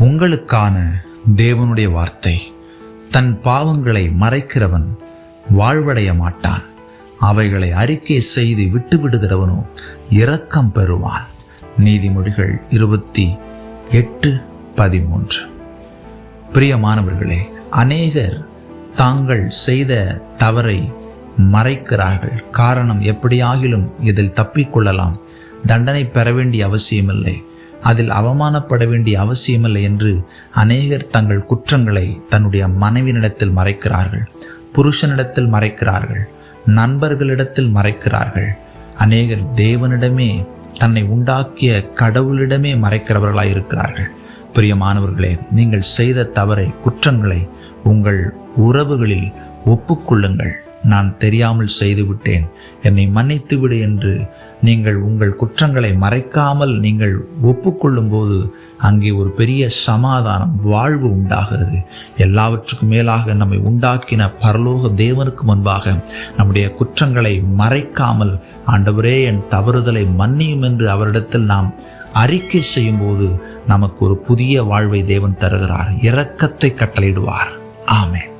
உங்களுக்கான தேவனுடைய வார்த்தை. தன் பாவங்களை மறைக்கிறவன் வாழ்வடைய மாட்டான். அவைகளை அறிக்கை செய்து விட்டுவிடுகிறவனோ இரக்கம் பெறுவான். நீதிமொழிகள் இருபத்தி எட்டு பதிமூன்று. பிரியமானவர்களே அநேகர் தாங்கள் செய்த தவறை மறைக்கிறார்கள். காரணம் எப்படியாகிலும் இதில் தப்பிக்கொள்ளலாம். தண்டனை பெற வேண்டிய அவசியமில்லை. அதில் அவமானப்பட வேண்டிய அவசியமில்லை என்று அநேகர் தங்கள் குற்றங்களை தன்னுடைய மனைவியினிடத்தில் மறைக்கிறார்கள் புருஷனிடத்தில் மறைக்கிறார்கள் நண்பர்களிடத்தில் மறைக்கிறார்கள். அநேகர் தேவனிடமே தன்னை உண்டாக்கிய கடவுளிடமே மறைக்கிறவர்களாய் இருக்கிறார்கள். பிரியமானவர்களே நீங்கள் செய்த தவறை குற்றங்களை உங்கள் உறவுகளில் ஒப்புக்கொள்ளுங்கள். நான் தெரியாமல் செய்துவிட்டேன். என்னை மன்னித்து விடு என்று நீங்கள் உங்கள் குற்றங்களை மறைக்காமல் நீங்கள் ஒப்புக்கொள்ளும் போது அங்கே ஒரு பெரிய சமாதானம் வாழ்வு உண்டாகிறது. எல்லாவற்றுக்கும் மேலாக நம்மை உண்டாக்கின பரலோக தேவனுக்கு முன்பாக நம்முடைய குற்றங்களை மறைக்காமல் ஆண்டவரே என் தவறுதலை மன்னியும் என்று அவரிடத்தில் நாம் அறிக்கை செய்யும்போது நமக்கு ஒரு புதிய வாழ்வை தேவன் தருகிறார். இரக்கத்தை கட்டளையிடுவார். ஆமேன்.